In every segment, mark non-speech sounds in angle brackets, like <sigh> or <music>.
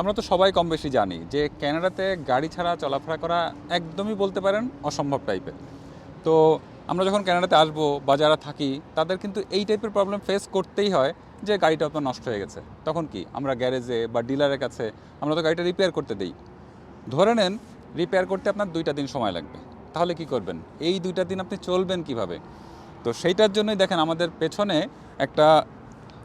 আমরা তো সবাই কম বেশি জানি যে ক্যানাডাতে গাড়ি ছাড়া চলাফেরা করা একদমই বলতে পারেন অসম্ভব টাইপের তো আমরা যখন ক্যানাডাতে আসব বা যারা থাকি, তাদের কিন্তু এই টাইপের প্রবলেম ফেস করতেই হয় যে গাড়িটা আপনার নষ্ট হয়ে গেছে। তখন কি? আমরা গ্যারেজে বা ডিলারের কাছে আমরা তো গাড়িটা রিপেয়ার করতে দিই। ধরে নেন রিপেয়ার করতে আপনার দুইটা দিন সময় লাগবে। তাহলে কি করবেন? এই দুইটা দিন আপনি চলবেন কীভাবে? তো সেইটার জন্যই দেখেন আমাদের পেছনে একটা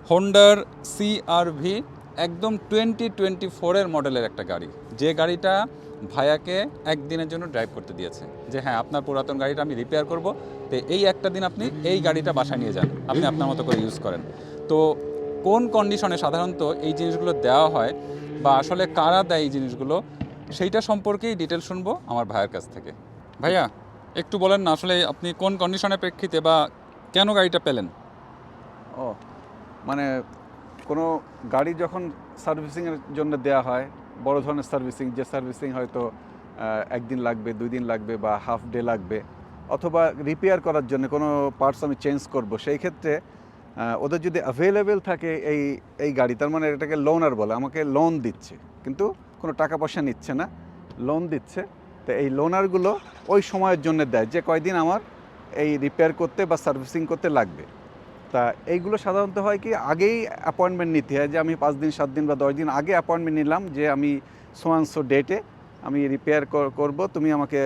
হোন্ডার সিআরভি একদম টোয়েন্টি টোয়েন্টি ফোরের মডেলের একটা গাড়ি। যে গাড়িটা ভাইয়াকে একদিনের জন্য ড্রাইভ করতে দিয়েছে। যে হ্যাঁ আপনার পুরাতন গাড়িটা আমি রিপেয়ার করব। তো এই একটা দিন আপনি এই গাড়িটা বাসায় নিয়ে যান। আপনি আপনার মতো করে ইউজ করেন। তো কোন কন্ডিশনে সাধারণত এই জিনিসগুলো দেওয়া হয় বা আসলে কারা দেয় এই জিনিসগুলো, সেইটা সম্পর্কেই ডিটেল শুনব আমার ভাইয়ের কাছ থেকে। ভাইয়া, একটু বলেন না, আসলে আপনি কোন কন্ডিশনের প্রেক্ষিতে বা কেন গাড়িটা পেলেন? ও মানে কোনো গাড়ি যখন সার্ভিসিংয়ের জন্য দেয়া হয়, বড় ধরনের সার্ভিসিং, যে সার্ভিসিং হয়তো একদিন লাগবে, দুই দিন লাগবে বা হাফ ডে লাগবে, অথবা রিপেয়ার করার জন্য কোনো পার্টস আমি চেঞ্জ করব, সেই ক্ষেত্রে ওদের যদি অ্যাভেলেবেল থাকে এই এই গাড়ি, তার মানে এটাকে লোনার বলে, আমাকে লোন দিচ্ছে, কিন্তু কোনো টাকা পয়সা নিচ্ছে না লোন দিচ্ছে, তো এই লোনারগুলো ওই সময়ের জন্য দেয়, যে কয়দিন আমার এই রিপেয়ার করতে বা সার্ভিসিং করতে লাগবে। তা এইগুলো সাধারণত হয় কি আগেই অ্যাপয়েন্টমেন্ট নিতে হয়। যে আমি পাঁচ দিন সাত দিন বা দশ দিন আগে অ্যাপয়েন্টমেন্ট নিলাম যে আমি সোয়ানসো ডেটে আমি রিপেয়ার করব তুমি আমাকে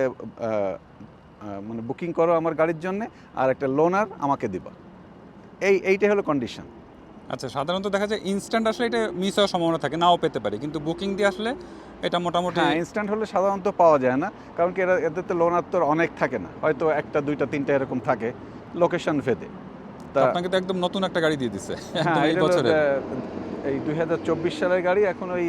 মানে বুকিং করো আমার গাড়ির জন্য আর একটা লোনার আমাকে দিবা। এই এইটাই হলো কন্ডিশন আচ্ছা সাধারণত দেখা যায় ইনস্ট্যান্ট আসলে এটা মিস হওয়ার সম্ভাবনা থাকে নাও পেতে পারি। কিন্তু বুকিং দিয়ে আসলে এটা মোটামুটি হ্যাঁ ইনস্ট্যান্ট হলে সাধারণত পাওয়া যায় না কারণ কি এরা এদের তো লোনার তো অনেক থাকে না। হয়তো একটা দুইটা তিনটা এরকম থাকে লোকেশন ভেদে। আপনাকে তো একদম নতুন একটা গাড়ি দিয়ে দিছে হ্যাঁ এই বছরে এই দুই হাজার চব্বিশ সালের গাড়ি এখন ওই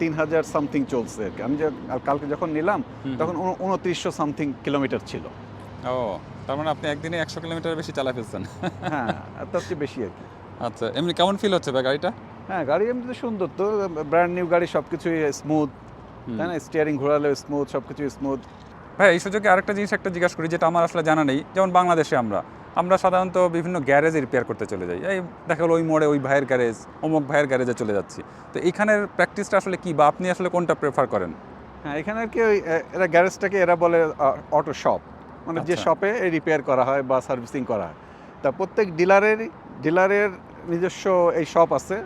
তিন হাজার সামথিং চলছে আর কি। আমি যে কালকে যখন নিলাম তখন উনত্রিশশো সামথিং কিলোমিটার ছিল। ও তার মানে আপনি একদিনে একশো কিলোমিটার বেশি চালা ফেলছেন। হ্যাঁ তার চেয়ে বেশি আর কি। আচ্ছা এমনি কেমন ফিল হচ্ছে ভাই গাড়িটা? হ্যাঁ গাড়ি এমনিতে সুন্দর তো ব্র্যান্ড নিউ গাড়ি সব কিছুই স্মুথ তাই না? স্টিয়ারিং ঘোরালেও স্মুথ সব কিছুই স্মুথ ভাই এই সুযোগে আরেকটা জিনিস একটা জিজ্ঞাসা করি যেটা আমার আসলে জানা নেই যেমন বাংলাদেশে আমরা। আমরা সাধারণত বিভিন্ন গ্যারেজে রিপেয়ার করতে চলে যাই। এই দেখা গেলো ওই মোড়ে ওই ভাইয়ের গ্যারেজ অমুক ভাইয়ের গ্যারেজে চলে যাচ্ছি। তো এখানের প্র্যাকটিসটা আসলে কী বা আপনি আসলে কোনটা প্রেফার করেন? হ্যাঁ এখানে আর কি ওই এরা গ্যারেজটাকে এরা বলে অটো শপ মানে যে শপে এই রিপেয়ার করা হয় বা সার্ভিসিং করা হয়। তা প্রত্যেক ডিলারের ডিলারের নিজস্ব এই শপ আছে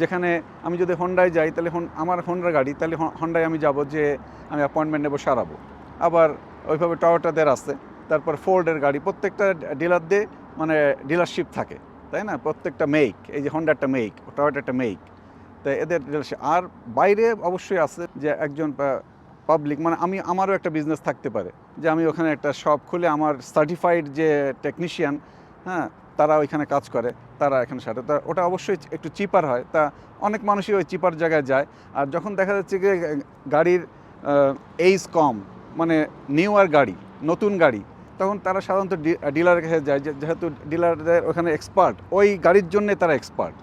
যেখানে আমি যদি হন্ডায় যাই তাহলে আমার হন্ডার গাড়ি তাহলে হন্ডায় আমি যাব যে আমি অ্যাপয়েন্টমেন্ট নেব সারাবো। আবার ওইভাবে টয়োটাদের আছে। তারপর ফোর্ডের গাড়ি, প্রত্যেকটা ডিলারদের মানে ডিলারশিপ থাকে, তাই না? প্রত্যেকটা মেক এই যে হন্ডারটা মেক টয়োটাটা মেক তো এদের ডিলারশিপ আর বাইরে অবশ্যই আছে যে একজন পাবলিক মানে আমি, আমারও একটা বিজনেস থাকতে পারে, যে আমি ওখানে একটা শপ খুলে আমার সার্টিফাইড যে টেকনিশিয়ান হ্যাঁ তারা ওইখানে কাজ করে, তারা এখানে সাথে তা ওটা অবশ্যই একটু চিপার হয়। তা অনেক মানুষই ওই চিপার জায়গায় যায়। আর যখন দেখা যাচ্ছে যে গাড়ির এইজ কম মানে নিউ আর গাড়ি, নতুন গাড়ি তখন তারা সাধারণত ডিলারের কাছে যায় যেহেতু ডিলারদের ওখানে এক্সপার্ট ওই গাড়ির জন্যে তারা এক্সপার্ট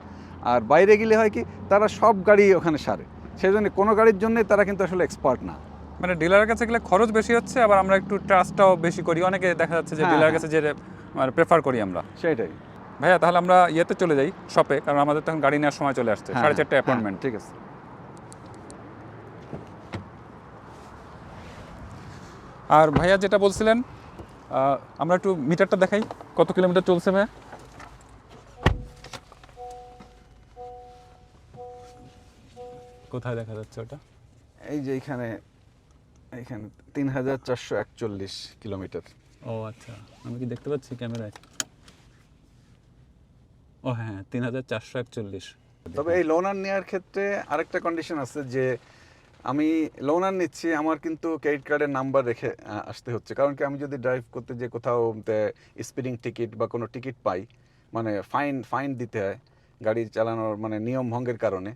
আর বাইরে গেলে হয় কি তারা সব গাড়ি ওখানে সারে। সেই জন্য কোনো গাড়ির জন্যে তারা কিন্তু আসলে এক্সপার্ট না। মানে ডিলারের কাছে গেলে খরচ বেশি হচ্ছে আবার আমরা একটু ট্রাস্টটাও বেশি করি। অনেকে দেখা যাচ্ছে যে হ্যাঁ, ডিলারের হ্যাঁ। কাছে যে মানে প্রেফার করি আমরা। সেটাই। ভাইয়া তাহলে আমরা ইয়েতে চলে যাই শপে কারণ আমাদের তখন গাড়ি নেওয়ার সময় চলে আসছে। হ্যাঁ, সাড়ে চারটে হ্যাঁ, অ্যাপয়েন্টমেন্ট ঠিক আছে। আর ভাইয়া যেটা বলছিলেন আমরা একটু মিটারটা দেখাই কত কিলোমিটার চলছে ভাইয়া? কোথায় দেখা যাচ্ছে ওটা? এই যে এখানে এখানে তিন হাজার চারশো একচল্লিশ কিলোমিটার। ও আচ্ছা। আমি কি দেখতে পাচ্ছি ক্যামেরায়? ও হ্যাঁ তিন হাজার চারশো একচল্লিশ। তবে এই লোনার নেওয়ার ক্ষেত্রে আরেকটা কন্ডিশন আছে যে আমি লোনার নিচ্ছি আমার কিন্তু ক্রেডিট কার্ডের নাম্বার রেখে আসতে হচ্ছে। কারণ কি আমি যদি ড্রাইভ করতে যে কোথাও স্পিডিং টিকিট বা কোনো টিকিট পাই মানে ফাইন ফাইন দিতে হয় গাড়ি চালানোর মানে নিয়ম ভঙ্গের কারণে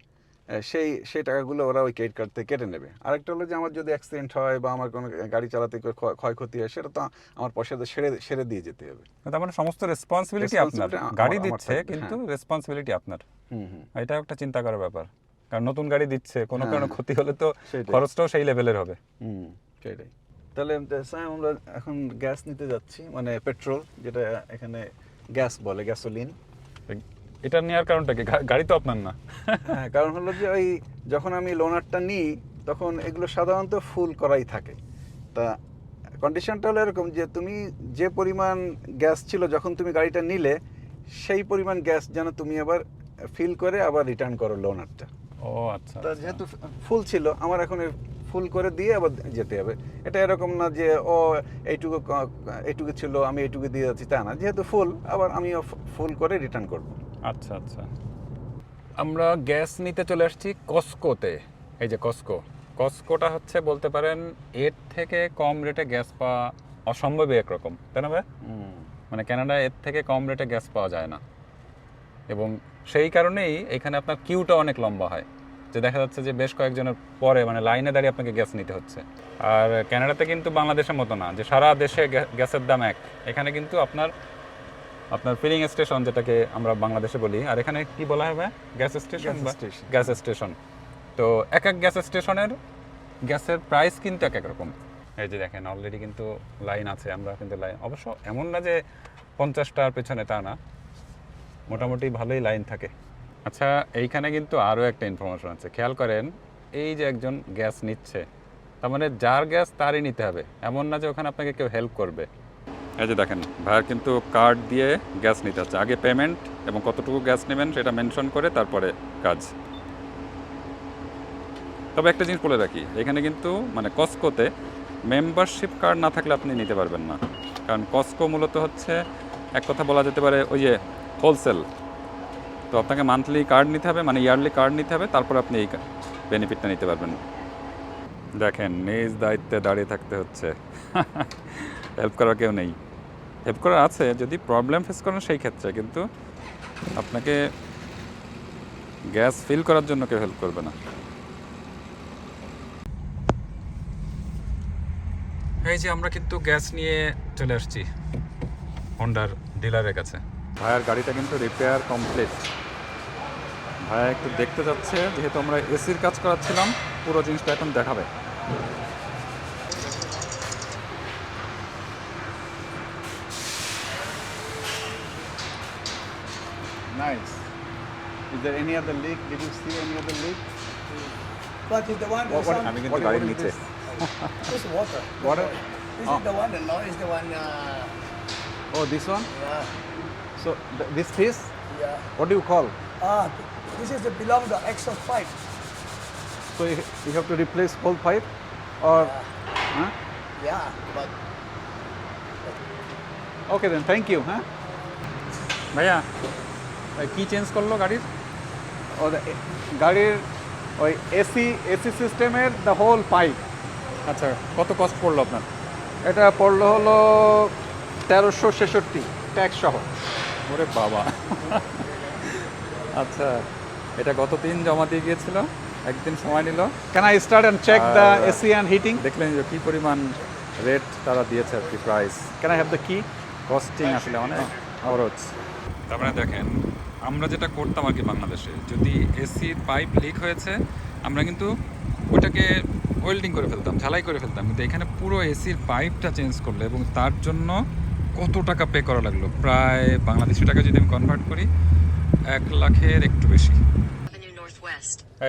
সেই সেই টাকাগুলো ওরা ওই ক্রেডিট কার্ড থেকে কেটে নেবে। আরেকটা হলো যে আমার যদি অ্যাক্সিডেন্ট হয় বা আমার কোনো গাড়ি চালাতে ক্ষয়ক্ষতি হয় সেটা তো আমার পয়সাতে সেরে সেরে দিয়ে যেতে হবে। তার মানে সমস্ত রেসপন্সিবিলিটি আপনার। গাড়ি দিচ্ছে কিন্তু হ্যাঁ। রেসপন্সিবিলিটি আপনার। হুম হুম। এটা একটা চিন্তা করার ব্যাপার। কারণ নতুন গাড়ি দিচ্ছে কোনো হ্যাঁ। কারণে ক্ষতি হলে তো। খরচটাও সেই লেভেলের হবে। হুম সেটাই। তাহলে স্যার আমরা এখন গ্যাস নিতে যাচ্ছি মানে পেট্রোল যেটা এখানে গ্যাস বলে গ্যাসোলিন এটা নেওয়ার কারণটা কি? গা- গাড়ি তো আপনার না। হ্যাঁ কারণ হলো যে ওই যখন আমি লোনারটা নিই তখন এগুলো সাধারণত ফুল করাই থাকে। তা কন্ডিশনটা হলো এরকম যে তুমি যে পরিমাণ গ্যাস ছিল যখন তুমি গাড়িটা নিলে সেই পরিমাণ গ্যাস যেন তুমি আবার ফিল করে আবার রিটার্ন করো লোনারটা ও আচ্ছা তা যেহেতু ফুল ছিল আমার এখন ফুল করে দিয়ে আবার যেতে হবে। এটা এরকম না যে ও এইটুকু এইটুকু ছিল আমি এইটুকু দিয়ে যাচ্ছি তা না। যেহেতু ফুল আবার আমিও ফুল করে রিটার্ন করব। আচ্ছা আচ্ছা। আমরা গ্যাস নিতে চলে আসছি কসকোতে। এই যে কসকো। কসকোটা হচ্ছে বলতে পারেন এর থেকে কম রেটে গ্যাস পাওয়া অসম্ভবই একরকম। তাই না ভাই? মানে কানাডায় এর থেকে কম রেটে গ্যাস পাওয়া যায় না। এবং সেই কারণেই এখানে আপনার কিউটা অনেক লম্বা হয়। যে দেখা যাচ্ছে যে বেশ কয়েকজনের পরে মানে লাইনে দাঁড়িয়ে আপনাকে গ্যাস নিতে হচ্ছে। আর কানাডাতে কিন্তু বাংলাদেশের মতো না যে সারা দেশে গ্যাসের দাম এক। এখানে কিন্তু আপনার আপনার ফিলিং স্টেশন যেটাকে আমরা বাংলাদেশে বলি আর এখানে কি বলা হয় ভাই? Gas station gas station. তো এক এক গ্যাস স্টেশনের গ্যাসের প্রাইস কিন্তু এক এক রকম। এই যে দেখেন অলরেডি কিন্তু লাইন আছে আমরা কিন্তু লাইন অবশ্য এমন না যে পঞ্চাশটার পেছনে তা না। মোটামুটি ভালোই লাইন থাকে। আচ্ছা এইখানে কিন্তু আরও একটা ইনফরমেশন আছে। খেয়াল করেন, এই যে একজন গ্যাস নিচ্ছে, তার মানে যার গ্যাস তারই নিতে হবে। এমন না যে ওখানে আপনাকে কেউ হেল্প করবে। এই যে দেখেন, ভাইয়ার কিন্তু কার্ড দিয়ে গ্যাস নিতে হচ্ছে। আগে পেমেন্ট এবং কতটুকু গ্যাস নেবেন সেটা মেনশন করে তারপরে কাজ। তবে একটা জিনিস বলে রাখি, এখানে কিন্তু মানে কস্কোতে মেম্বারশিপ কার্ড না থাকলে আপনি নিতে পারবেন না। কারণ কস্কো মূলত হচ্ছে, এক কথা বলা যেতে পারে, ওই যে হোলসেল তো আপনাকে মান্থলি কার্ড নিতে হবে মানে ইয়ারলি কার্ড নিতে হবে তারপর আপনি এই বেনিফিটটা নিতে পারবেন। দেখেন নিজ দায়িত্বে দাঁড়িয়ে থাকতে হচ্ছে। <laughs> হেল্প করার কেউ নেই। হেল্প করার আছে যদি প্রবলেম ফেস করেন সেই ক্ষেত্রে কিন্তু আপনাকে গ্যাস ফিল করার জন্য কেউ হেল্প করবে না। এই যে আমরা কিন্তু গ্যাস নিয়ে চলে আসছি হন্ডার ডিলারের কাছে। ভাইয়ার গাড়িটা কিন্তু রিপেয়ার কমপ্লিট ভাইয়া একটু দেখতে যাচ্ছে যেহেতু আমরা এসির কাজ করাচ্ছিলাম পুরো জিনিসটা এখন দেখাবে Nice. Is there any other leak? Did you see any other leak? But is the one What- what- আমি কিন্তু গাড়ির নিচে this? this water. Water? This Oh. is the one. The noise is the one. Uh, Oh, this one? yeah, So th- this piece, yeah. what do you call? Ah, this is the belong the exhaust pipe. So you, you have to replace whole pipe, or? Huh? Yeah, but Okay then. Thank you. Huh? ভাইয়া ওই কি change করল গাড়ির ও the গাড়ির ওই AC AC সিস্টেমের the whole pipe আচ্ছা কত কস্ট পড়ল আপনার এটা পড়ল হলো তেরোশো ছেষট্টি ট্যাক্স সহ ওরে বাবা আচ্ছা এটা গত দিন জমা দিয়ে গিয়েছিল। একদিন সময় নিল। Can I start and check the AC and heating দেখলেন যে কী পরিমাণ রেট তারা দিয়েছে আর কি price can I have the কি কস্টিং আসলে অনেক খরচ। তারপরে দেখেন আমরা যেটা করতাম আর কি বাংলাদেশে যদি এসির পাইপ লিক হয়েছে আমরা কিন্তু ওটাকে ওয়েল্ডিং করে ফেলতাম ঝালাই করে ফেলতাম। কিন্তু এখানে পুরো এসির পাইপটা চেঞ্জ করল এবং তার জন্য কত টাকা পে করা লাগল? প্রায় বাংলাদেশি টাকা যদি আমি কনভার্ট করি এক লাখের একটু বেশি.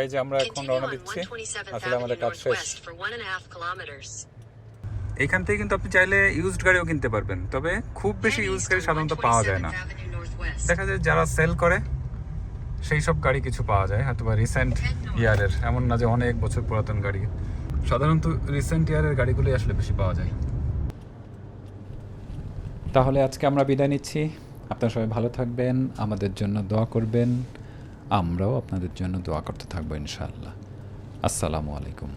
এই যে আমরা এখন রওনা দিচ্ছি। আসলে আমাদের কাজ শেষ. এখান থেকে কিন্তু আপনি চাইলে ইউজড গাড়িও কিনতে পারবেন। তবে খুব বেশি ইউজ গাড়ি সাধারণত পাওয়া যায় না। 127th Avenue Northwest. দেখা যায় যারা সেল করে সেই সব গাড়ি কিছু পাওয়া যায়। হয়তো বা রিসেন্ট ইয়ারের এমন না যে অনেক বছর পুরাতন গাড়ি। সাধারণত রিসেন্ট ইয়ারের গাড়িগুলোই আসলে বেশি পাওয়া যায়। তাহলে আজকে আমরা বিদায় নিচ্ছি। আপনারা সবাই ভালো থাকবেন আমাদের জন্য দোয়া করবেন। আমরাও আপনাদের জন্য দোয়া করতে থাকব ইনশাআল্লাহ। আসসালামু আলাইকুম।